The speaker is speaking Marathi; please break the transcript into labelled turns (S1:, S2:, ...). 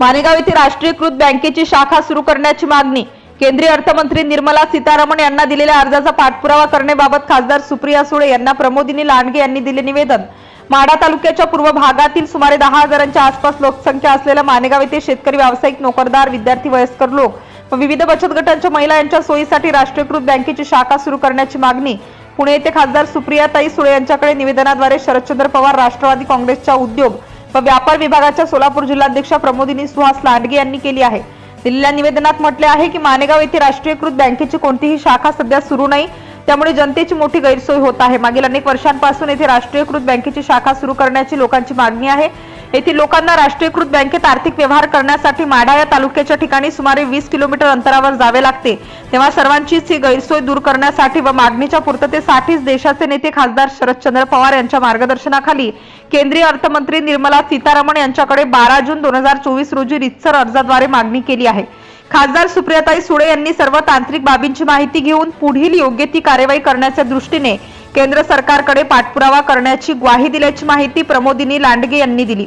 S1: मानेगाव येथे राष्ट्रीयकृत बँकेची शाखा सुरू करण्याची मागणी. केंद्रीय अर्थमंत्री निर्मला सीतारामन यांना दिलेल्या अर्जाचा पाठपुरावा करण्याबाबत खासदार सुप्रिया सुळे यांना प्रमोदिनी लांडगे यांनी दिले निवेदन. माढा तालुक्याच्या पूर्व भागातील सुमारे दहा हजारांच्या आसपास लोकसंख्या असलेल्या मानेगाव येथे शेतकरी व्यावसायिक नोकरदार विद्यार्थी वयस्कर लोक व विविध बचत गटांच्या महिला यांच्या सोयीसाठी राष्ट्रीयकृत बँकेची शाखा सुरू करण्याची मागणी. पुणे येथे खासदार सुप्रियाताई सुळे यांच्याकडे निवेदनाद्वारे शरदचंद्र पवार राष्ट्रवादी काँग्रेसच्या उद्योग व व्यापार विभागाच्या सोलापूर जिल्हाध्यक्षा प्रमोदिनी सुहास लांडगे यांनी केली आहे. दिलेल्या निवेदनात म्हटले आहे की मानेगाव येथे राष्ट्रीयकृत बँकेची कोणतीही शाखा सध्या सुरू नाही. त्यामुळे जनतेची मोठी गैरसोय होत आहे. मागील अनेक वर्षांपासून येथे राष्ट्रीयकृत बँकेची शाखा सुरू करण्याची लोकांची मागणी आहे. येथील लोकांना राष्ट्रीयकृत बँकेत आर्थिक व्यवहार करण्यासाठी माढा या तालुक्याच्या ठिकाणी सुमारे वीस किलोमीटर अंतरावर जावे लागते. तेव्हा सर्वांचीच ही गैरसोय दूर करण्यासाठी व मागणीच्या पूर्ततेसाठीच देशाचे नेते खासदार शरदचंद्र पवार यांच्या मार्गदर्शनाखाली केंद्रीय अर्थमंत्री निर्मला सीतारामन यांच्याकडे बारा जून दोन हजार चोवीस रोजी रितसर अर्जाद्वारे मागणी केली आहे. खासदार सुप्रियाताई सुळे यांनी सर्व तांत्रिक बाबींची माहिती घेऊन पुढील योग्य ती कार्यवाही करण्याच्या दृष्टीने केंद्र सरकारकडे पाठपुरावा करण्याची ग्वाही दिल्याची माहिती प्रमोदिनी लांडगे यांनी दिली.